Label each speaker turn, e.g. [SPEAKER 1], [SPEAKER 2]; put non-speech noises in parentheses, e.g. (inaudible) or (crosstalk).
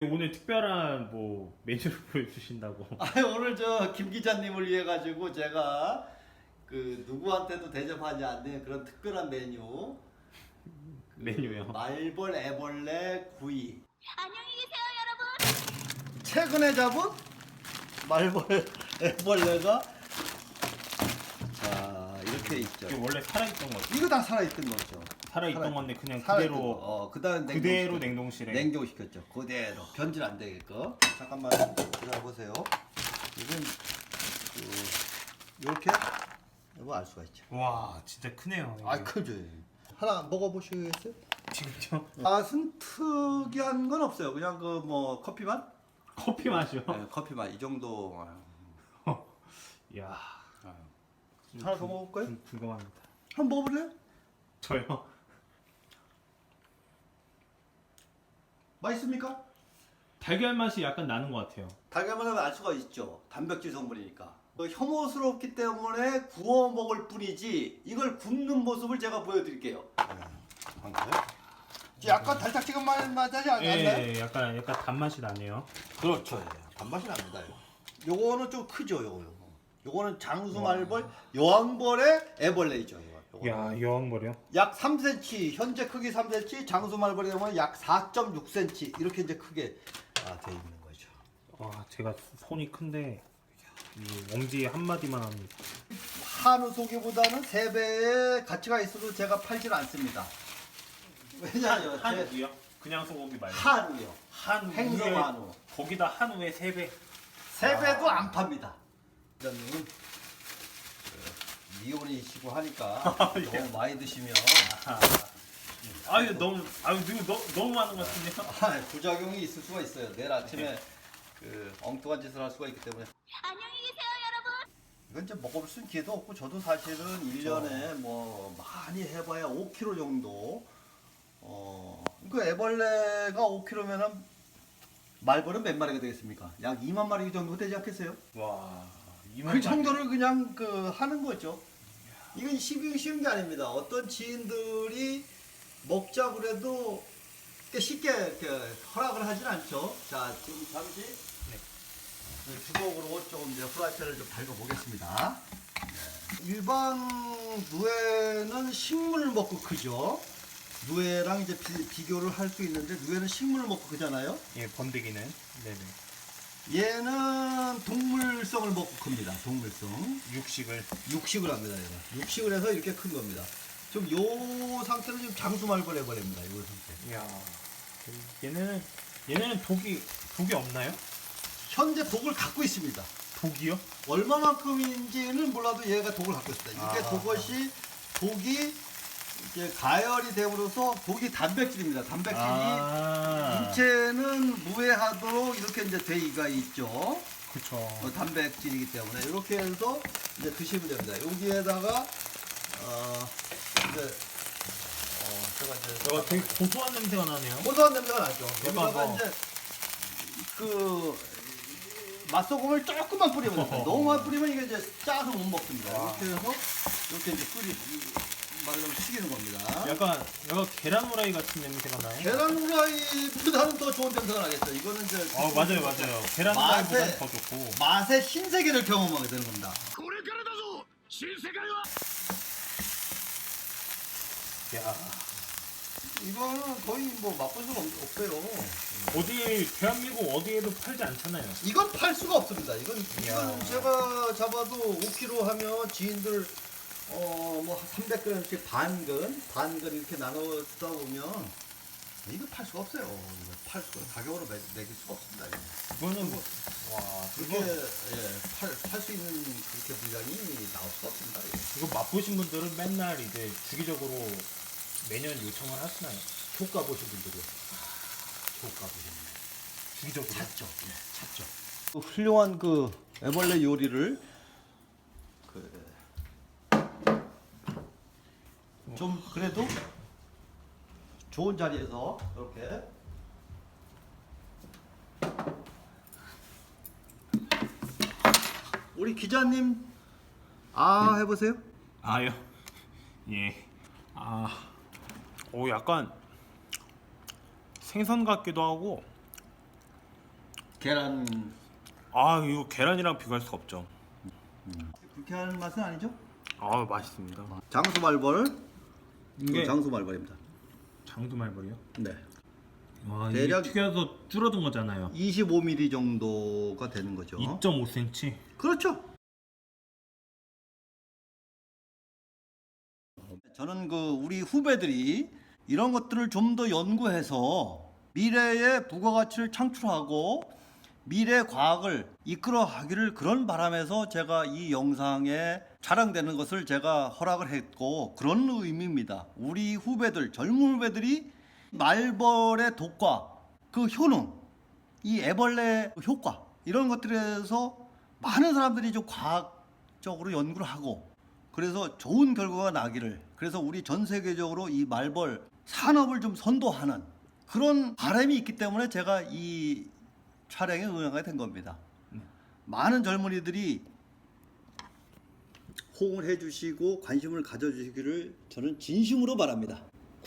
[SPEAKER 1] 오늘 특별한 뭐 메뉴를 (laughs) 보여주신다고.
[SPEAKER 2] 아 오늘 저 김 기자님을 위해 가지고 제가 그 누구한테도 대접하지 않는 그런 특별한 메뉴 그
[SPEAKER 1] 메뉴요?
[SPEAKER 2] 말벌 애벌레 구이
[SPEAKER 3] 안녕히 계세요, 여러분.
[SPEAKER 2] 최근에 잡은 말벌 (laughs) 애벌레가 자 이렇게 있죠
[SPEAKER 1] 이게 원래 살아있던 거죠.
[SPEAKER 2] 이거 다 살아있던 거죠
[SPEAKER 1] 살아있던
[SPEAKER 2] 살아-
[SPEAKER 1] 건데 그냥
[SPEAKER 2] 살아있던
[SPEAKER 1] 그대로
[SPEAKER 2] 거. 어, 그다음
[SPEAKER 1] 그대로 냉동실에.
[SPEAKER 2] 냉동시켰죠 그대로 변질 안 되게끔 잠깐만 기다려보세요 이건 그 이렇게 이거 알 수가 있죠
[SPEAKER 1] 와 진짜 크네요.
[SPEAKER 2] 아 크죠 하나 먹어보시겠어요?
[SPEAKER 1] 지금요?
[SPEAKER 2] 맛은 특이한 건 없어요 그냥 그 뭐 커피 맛?
[SPEAKER 1] 커피 맛이요.
[SPEAKER 2] 네, 커피 맛 이 정도
[SPEAKER 1] 야.
[SPEAKER 2] 하나 더 먹을까요?
[SPEAKER 1] 궁- 궁금합니다.
[SPEAKER 2] 한번 먹어볼래요?
[SPEAKER 1] 저요?
[SPEAKER 2] 맛있습니까?
[SPEAKER 1] 달걀 맛이 약간 나는 것 같아요.
[SPEAKER 2] 달걀만 하면 알 수가 있죠. 단백질 성분이니까. 그 혐오스럽기 때문에 구워 먹을 뿐이지 이걸 굽는 모습을 제가 보여드릴게요. 약간 달짝지근 맛 나지 않나요?
[SPEAKER 1] 예, 약간 약간 단맛이 나네요.
[SPEAKER 2] 그렇죠. 단맛이 납니다. 요거는 좀 크죠, 요거. 요거. 요거는 장수말벌, 여왕벌의 애벌레이죠. 요거.
[SPEAKER 1] 야 여왕벌이요?
[SPEAKER 2] 약 3cm, 현재 크기 3cm, 장수말벌이 되면 약 4.6cm 이렇게 이제 크게 아, 돼 있는 거죠.
[SPEAKER 1] 와 제가 손이 큰데 이 엄지 한 마디만 합니다.
[SPEAKER 2] 한우 소기보다는 3배의 가치가 있어도 제가 팔질 않습니다. 왜냐하면 제-
[SPEAKER 1] 한우요? 그냥 소고기 말고.
[SPEAKER 2] 한우요.
[SPEAKER 1] 한우.
[SPEAKER 2] 행성 한우.
[SPEAKER 1] 거기다 한우의 세 배.
[SPEAKER 2] 3배도 안 팝니다. 기자님은 그 미혼이시고 하니까 (laughs) 너무 많이 드시면
[SPEAKER 1] 아유 너무 아유 이거 너, 너무 많은 것 같은데요?
[SPEAKER 2] 아, 부작용이 있을 수가 있어요. 내일 아침에 그 엉뚱한 짓을 할 수가 있기 때문에
[SPEAKER 3] 안녕히 계세요, 여러분.
[SPEAKER 2] 이건 이제 먹어볼 수 있는 기회도 없고 저도 사실은 1년에 뭐 많이 해봐야 5kg 정도 어, 그 애벌레가 5kg면은 말벌은 몇 마리가 되겠습니까? 약 2만 마리 정도 되지 않겠어요?
[SPEAKER 1] 와.
[SPEAKER 2] 그 정도를 그냥 그 하는 거죠. 이건 쉬운, 쉬운 게 아닙니다. 어떤 지인들이 먹자 그래도 쉽게 이렇게 허락을 하진 않죠. 자, 지금 잠시 그 주걱으로 조금 이제 프라이팬을 좀 달궈 보겠습니다. 네. 일반 누에는 식물을 먹고 크죠. 누에랑 이제 비, 교를 할 수 있는데 누에는 식물을 먹고 크잖아요.
[SPEAKER 1] 예 번데기는 네네
[SPEAKER 2] 얘는 동물성을 먹고 큽니다. 동물성.
[SPEAKER 1] 육식을
[SPEAKER 2] 육식을 합니다. 얘는. 육식을 해서 이렇게 큰 겁니다. 좀요 상태는 지금 장수 말벌 해버립니다. 요 상태.
[SPEAKER 1] 야 얘네는 얘네는 독이 독이 없나요?
[SPEAKER 2] 현재 독을 갖고 있습니다.
[SPEAKER 1] 독이요?
[SPEAKER 2] 얼마만큼인지는 몰라도 얘가 독을 갖고 있습니다. 이게
[SPEAKER 1] 아.
[SPEAKER 2] 독것이 독이 이제 가열이 됨으로써 독이 단백질입니다. 단백질이
[SPEAKER 1] 아
[SPEAKER 2] 인체는 무해하도록 이렇게 이제 돼가 있죠.
[SPEAKER 1] 그쵸
[SPEAKER 2] 어, 단백질이기 때문에 이렇게 해서 이제 드시면 됩니다. 여기에다가 어 이제 어 제가 이제
[SPEAKER 1] 야, 되게 고소한 냄새가 나네요
[SPEAKER 2] 고소한 냄새가 나죠. 여기다가
[SPEAKER 1] 뭐.
[SPEAKER 2] 이제 그 맛소금을 조금만 뿌리면 됩니다. 너무 많이 뿌리면 이게 이제 짜서 못 먹습니다.
[SPEAKER 1] 와.
[SPEAKER 2] 이렇게 해서 이렇게 이제 뿌리 말을 좀 식이는 겁니다.
[SPEAKER 1] 약간 약간 계란 후라이 같은 냄새가 나요.
[SPEAKER 2] 계란 후라이보다는 더 좋은 냄새가 나겠죠. 이거는 이제
[SPEAKER 1] 아 맞아요 맞아요. 계란 후라이보다 더 좋고
[SPEAKER 2] 맛의 신세계를 경험하게 되는 겁니다.
[SPEAKER 4] 고래 가라다소
[SPEAKER 1] 신세계야.
[SPEAKER 2] 이거는 거의 뭐 맛볼 수가 없, 어요
[SPEAKER 1] 어디 대한민국 어디에도 팔지 않잖아요.
[SPEAKER 2] 이건 팔 수가 없습니다. 이건, 이건 제가 잡아도 5kg 하면 지인들 어 뭐 300g씩 반근 반근 이렇게 나눠주다 보면 이거 팔 수가 없어요. 이거 팔 수가 가격으로 매, 매길 수가 없습니다. 이거.
[SPEAKER 1] 이거는 뭐, 와
[SPEAKER 2] 그렇게
[SPEAKER 1] 이거
[SPEAKER 2] 예 팔팔 수 있는 그렇게 분량이 나올 수가 없습니다. 이거.
[SPEAKER 1] 이거 맛보신 분들은 맨날 이제 주기적으로 매년 요청을 하시나요?
[SPEAKER 2] 효과 보신 분들이요. 효과 보신 분들.
[SPEAKER 1] 주기적으로
[SPEAKER 2] 찾죠. 예, 찾죠. 그 훌륭한 그 애벌레 요리를 그 좀 그래도 좋은 자리에서 이렇게 우리 기자님 아 해보세요.
[SPEAKER 1] 아요 예 아 오 약간 생선 같기도 하고
[SPEAKER 2] 계란
[SPEAKER 1] 아 이거 계란이랑 비교할 수 없죠.
[SPEAKER 2] 불쾌한 맛은 아니죠?
[SPEAKER 1] 아 맛있습니다.
[SPEAKER 2] 장수 말벌.
[SPEAKER 1] 이게
[SPEAKER 2] 장수 말벌입니다.
[SPEAKER 1] 장두 말벌이요?
[SPEAKER 2] 네.
[SPEAKER 1] 와
[SPEAKER 2] 대략-
[SPEAKER 1] 튀겨서 줄어든 거잖아요.
[SPEAKER 2] 25mm 정도가 되는 거죠.
[SPEAKER 1] 2.5cm.
[SPEAKER 2] 그렇죠. 저는 그 우리 후배들이 이런 것들을 좀 더 연구해서 미래의 부가가치를 창출하고 미래 과학을 이끌어 가기를 그런 바람에서 제가 이 영상에 촬영되는 것을 제가 허락을 했고 그런 의미입니다. 우리 후배들 젊은 후배들이 말벌의 독과 그 효능 이 애벌레 효과 이런 것들에서 많은 사람들이 좀 과학적으로 연구를 하고 그래서 좋은 결과가 나기를 그래서 우리 전 세계적으로 이 말벌 산업을 좀 선도하는 그런 바람이 있기 때문에 제가 이 촬영에 응하게 된 겁니다. 많은 젊은이들이 호응을 해주시고 관심을 가져주시기를 저는 진심으로 바랍니다.